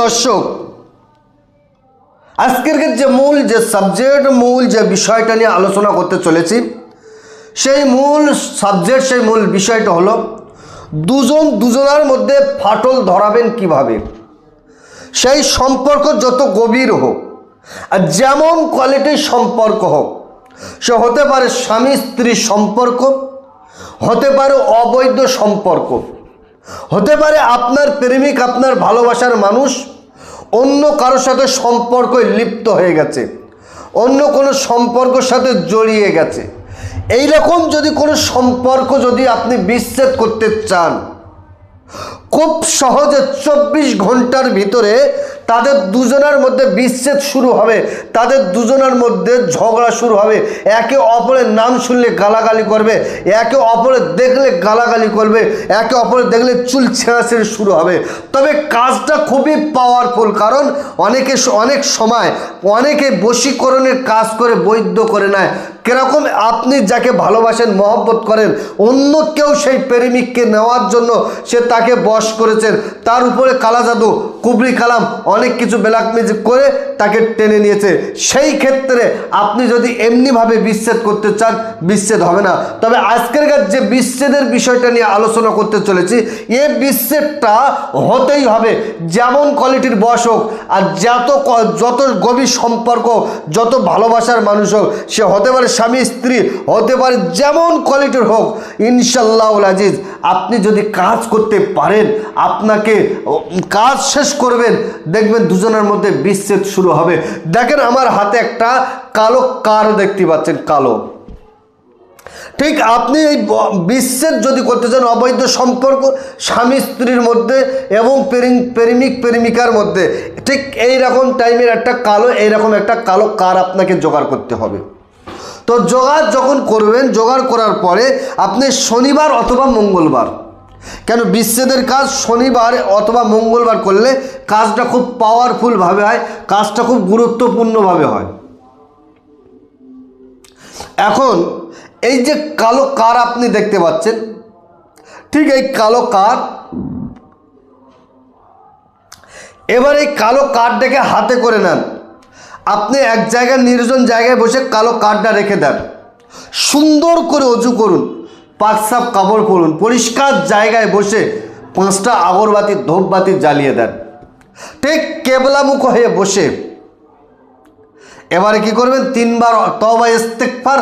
দর্শক, আজকের যে মূল যে সাবজেক্ট মূল যে বিষয়টা নিয়ে আলোচনা করতে চলেছি, সেই মূল সাবজেক্ট সেই মূল বিষয়টা হলো, দুজন দুজনার মধ্যে ফাটল ধরাবেন কীভাবে? সেই সম্পর্ক যত গভীর হোক, আর যেমন কোয়ালিটির সম্পর্ক হোক, সে হতে পারে স্বামী স্ত্রীর সম্পর্ক, হতে পারে অবৈধ সম্পর্ক। হতে পারে আপনার প্রেমিক, আপনার ভালোবাসার মানুষ অন্য কারোর সাথে সম্পর্ক লিপ্ত হয়ে গেছে, অন্য কোনো সম্পর্কর সাথে জড়িয়ে গেছে। এই রকম যদি কোনো সম্পর্ক যদি আপনি বিচ্ছেদ করতে চান, খুব সহজে চব্বিশ ঘণ্টার ভিতরে তাদের দুজনের মধ্যে বিচ্ছেদ শুরু হবে, তাদের দুজনের মধ্যে ঝগড়া শুরু হবে। একে অপরের নাম শুনলে গালাগালি করবে, একে অপরের দেখলে গালাগালি করবে, একে অপরের দেখলে চুল ছেঁড়াছেড়ি শুরু হবে। তবে কাজটা খুবই পাওয়ারফুল কারণ অনেকে অনেক সময় অনেকে বশীকরণের কাজ করে বৈধ করে নেয়। কীরকম আপনি যাকে ভালোবাসেন, মহব্বত করেন, অন্য কেউ সেই প্রেমিককে নেওয়ার জন্য সে তাকে বশ করেছেন, তার উপরে কালা জাদু, কুবরি কালাম, অনেক কিছু ব্ল্যাক করে তাকে টেনে নিয়েছে। সেই ক্ষেত্রে আপনি যদি এমনিভাবে বিচ্ছেদ করতে চান, বিচ্ছেদ হবে না। তবে আজকের যে বিচ্ছেদের বিষয়টা নিয়ে আলোচনা করতে চলেছি, এ বিচ্ছেদটা হতেই হবে। যেমন কোয়ালিটির বস হোক, আর যত যত গভীর সম্পর্ক, যত ভালোবাসার মানুষ হোক, সে হতে পারে স্বামী, স্ত্রী হতে পারে যেমন কোয়ালিটির হোক ইনশাল্লাহ আজিজ, আপনি যদি কাজ করতে পারেন, আপনাকে কাজ শেষ করবেন, দেখবেন দুজনের মধ্যে বিচ্ছেদ শুরু হবে। দেখেন আমার হাতে একটা কালো কার দেখতে পাচ্ছেন, কালো। ঠিক আপনি এই ব- বিচ্ছেদ যদি করতে চান, অবৈধ সম্পর্ক, স্বামী, স্ত্রীর মধ্যে এবং প্রেমিক, প্রেমিকার মধ্যে, ঠিক এই রকম টাইমের একটা কালো, এইরকম একটা কালো কার আপনাকে জোগাড় করতে হবে। তো জোগাড় যখন করবেন, জোগাড় করার পরে আপনি শনিবার অথবা মঙ্গলবার। কেন বিচ্ছেদের কাজ শনিবার অথবা মঙ্গলবার করলে কাজটা খুব পাওয়ারফুলভাবে হয়, কাজটা খুব গুরুত্বপূর্ণভাবে হয়। এখন এই যে কালো কার আপনি দেখতে পাচ্ছেন, ঠিক এই কালো কার, এবার এই কালো কার্ডটাকে হাতে করে নেন। আপনি এক জায়গায় নির্জন জায়গায় বসে কালো কার্ডটা রেখে দেন। সুন্দর করে অজু করুন পাকসাপ কাপড় পরুন, পরিষ্কার জায়গায় বসে পাঁচটা আগরবাতি, ধূপবাতি জ্বালিয়ে দেন। ঠিক কেবলামুখ হয়ে বসে। এবারে কি করবেন? তিনবার তবা ইস্তেকফার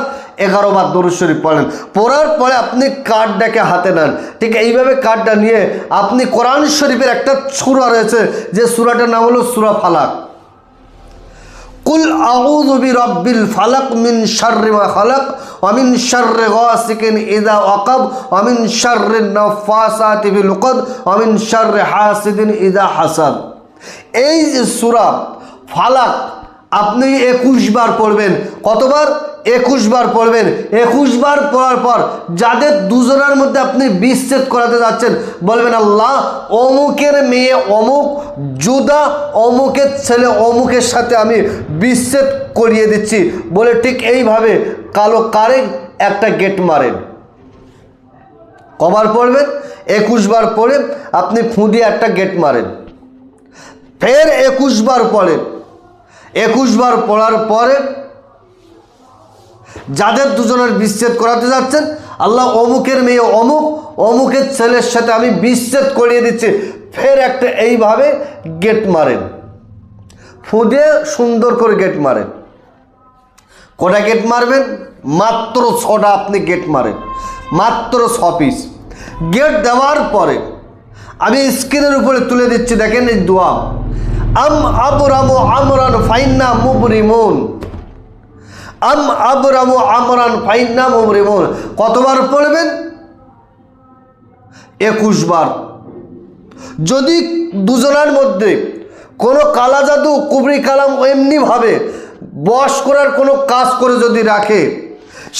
এগারো বার দরুদ শরীফ পড়েন। পড়ার পরে আপনি কার্ডটাকে হাতে নেন। ঠিক এইভাবে কার্ডটা নিয়ে আপনি কোরআন শরীফের একটা সুরা রয়েছে, যে সুরাটার নাম হলো সুরা ফালাক। কুল আউযু বিরাব্বিল ফালাক মিন শাররি মা খালাক, ওয়া মিন শাররি গাসিকিন ইযা ওয়াকাব, ওয়া মিন শাররি নাফাসাতি ফিল উকদ ওয়া মিন শাররি হাসিদিন ইযা হাসাদ। এই যে সূরা ফালাক, আপনি একুশ বার পড়বেন। কতবার? একুশ বার পড়বেন। একুশ বার পড়ার পর যাদের দুজনের মধ্যে আপনি বিচ্ছেদ করাতে যাচ্ছেন, বলবেন, আল্লাহ, অমুকের মেয়ে অমুক জুদা অমুকের ছেলে অমুকের সাথে আমি বিচ্ছেদ করিয়ে দিচ্ছি। বলে ঠিক এইভাবে কালো কারে একটা গেট মারেন। কবার পড়বেন, একুশ বার পড়ে আপনি ফুঁদিয়ে একটা গেট মারেন। ফের একুশ বার পড়েন। একুশ বার পড়ার পরে যাদের দুজনের বিচ্ছেদ করাতে যাচ্ছেন, আল্লাহ অমুকের মেয়ে অমুক, অমুকের ছেলের সাথে আমি বিচ্ছেদ করিয়ে দিচ্ছি। ফের একটা এইভাবে গেট মারেন। ফুঁদে সুন্দর করে গেট মারেন। কটা গেট মারবেন? মাত্র ছটা আপনি গেট মারেন। মাত্র ছ পিস। গেট দেওয়ার পরে আমি স্ক্রিনের উপরে তুলে দিচ্ছি, দেখেন এই দোয়া। আম আবরামু আমরান ফাইন্না মুবরিমুন। আম আবরামু আমরান ফাইন্না মুবরিমুন কতবার পড়বেন? একুশবার যদি দুজনের মধ্যে কোনো কালা জাদু, কুবরি কালাম এমনিভাবে বশ করার কোনো কাজ করে যদি রাখে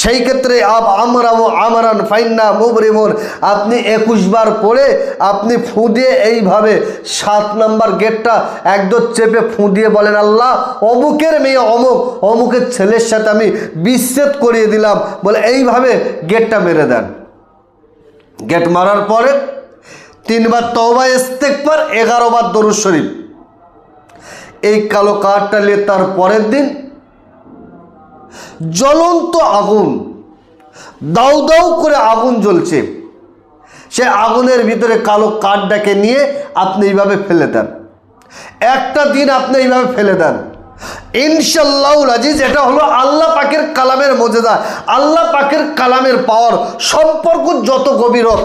সেই ক্ষেত্রে আব আমরাম আমরান ফাইন্না মুবরিমুন। আপনি একুশ বার পড়ে আপনি ফু দিয়ে এইভাবে সাত নাম্বার গেটটা একদম চেপে ফু দিয়ে বলেন, আল্লাহ, অমুকের মেয়ে অমুক, অমুকের ছেলের সাথে আমি বিচ্ছেদ করিয়ে দিলাম। বলে এইভাবে গেটটা মেরে দেন। গেট মারার পরে তিনবার তওবা ইস্তেকবার এগারো বার দরুদ শরীফ। এই কালো কাঠটা নিয়ে তার পরের দিন জ্বলন্ত আগুন। দাউ দাউ করে আগুন জ্বলছে। সে আগুনের ভিতরে কালো কাঠটাকে নিয়ে আপনি এইভাবে ফেলে দেন। একটা দিন আপনি এইভাবে ফেলে দেন। ইনশাল্লাহ আজিজ, এটা হলো আল্লাহ পাকের কালামের মজেদা আল্লাহ পাকের কালামের পাওয়ার সম্পর্ক যত গভীর হোক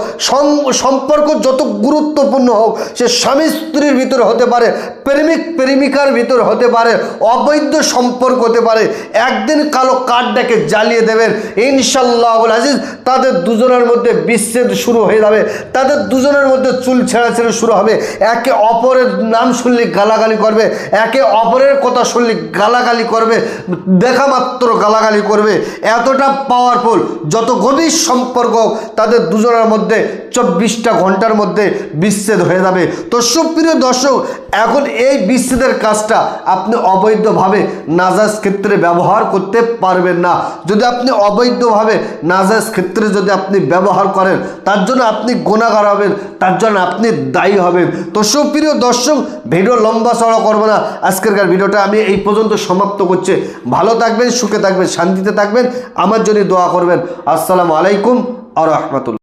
সম্পর্ক যত গুরুত্বপূর্ণ হোক, সে স্বামী স্ত্রীর ভিতরে হতে পারে, প্রেমিক প্রেমিকার ভিতর হতে পারে, অবৈধ সম্পর্ক হতে পারে, একদিন কালো কাঠটাকে জ্বালিয়ে দেবেন ইনশাল্লাহ আজিজ, তাদের দুজনের মধ্যে বিচ্ছেদ শুরু হয়ে যাবে, তাদের দুজনের মধ্যে চুল ছেঁড়াছেড়ে শুরু হবে, একে অপরের নাম শুনলে গালাগালি করবে, একে অপরের কথা শুনলে গালাগালি করবে, দেখা মাত্র গালাগালি করবে, এতটা পাওয়ারফুল যত গভীর সম্পর্ক তাদের দুজনের মধ্যে চব্বিশটা ঘণ্টার মধ্যে বিচ্ছেদ হয়ে যাবে। তো সুপ্রিয় দর্শক, এখন এই বিচ্ছেদের কাজটা আপনি অবৈধভাবে নাজাজ ক্ষেত্রে ব্যবহার করতে পারবেন না। যদি আপনি অবৈধভাবে নাজাজ ক্ষেত্রে যদি আপনি ব্যবহার করেন, তার জন্য আপনি গোনাগার হবেন, তার জন্য আপনি দায়ী হবেন। তো সুপ্রিয় দর্শক, ভিডিও লম্বা চড়া করব না। আজকেরকার ভিডিওটা আমি এই পর্যন্ত সমাপ্ত করছে। ভালো থাকবেন, সুখে থাকবেন, শান্তিতে থাকবেন। আমার জন্য দোয়া করবেন। আসসালামু আলাইকুম আর রহমতুল্লাহ।